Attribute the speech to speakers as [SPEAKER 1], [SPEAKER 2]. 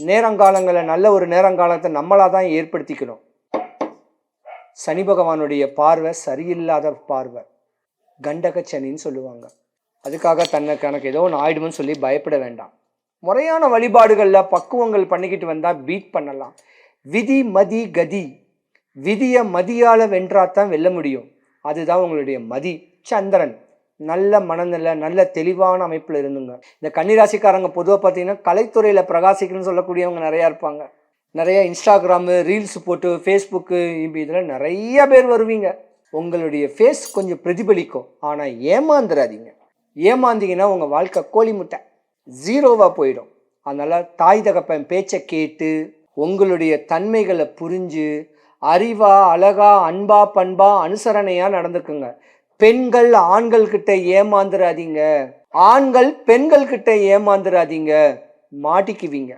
[SPEAKER 1] நேரங்காலங்களை நல்ல ஒரு நேரங்காலத்தை நம்மளாக தான் ஏற்படுத்திக்கணும். சனி பகவானுடைய பார்வை சரியில்லாத பார்வை. கண்டக சனின்னு சொல்லுவாங்க. அதுக்காக தன்னை கணக்கு ஏதோ ஒன்று ஆயிடும்னு சொல்லி பயப்பட வேண்டாம். முறையான வழிபாடுகளில் பக்குவங்கள் பண்ணிக்கிட்டு வந்தால் பீட் பண்ணலாம். விதி மதி கதி. விதியை மதியால் வென்றாதான் வெல்ல முடியும். அதுதான் உங்களுடைய மதி சந்திரன். நல்ல மனநிலை நல்ல தெளிவான அமைப்பில் இருந்துங்க. இந்த கன்னிராசிக்காரங்க பொதுவாக பார்த்தீங்கன்னா கலைத்துறையில் பிரகாசிக்கணும்னு சொல்லக்கூடியவங்க நிறையா இருப்பாங்க. நிறைய இன்ஸ்டாகிராமு ரீல்ஸ் போட்டு ஃபேஸ்புக்கு இதில் நிறைய பேர் வருவீங்க. உங்களுடைய ஃபேஸ் கொஞ்சம் பிரதிபலிக்கும். ஆனால் ஏமாந்துடாதீங்க ஏமாந்தீங்கன்னா உங்கள் வாழ்க்கை கோழி முட்டை. ஜீரோவாக போயிடும். அதனால் தாய் தகப்பன் பேச்சை கேட்டு உங்களுடைய தன்மைகளை புரிஞ்சு அறிவா அழகா அன்பா பண்பா அனுசரணையாக நடந்துக்குங்க. பெண்கள் ஆண்கள் கிட்ட ஏமாந்துடாதீங்க ஆண்கள் பெண்கள் கிட்ட ஏமாந்துடாதீங்க மாட்டிக்குவீங்க.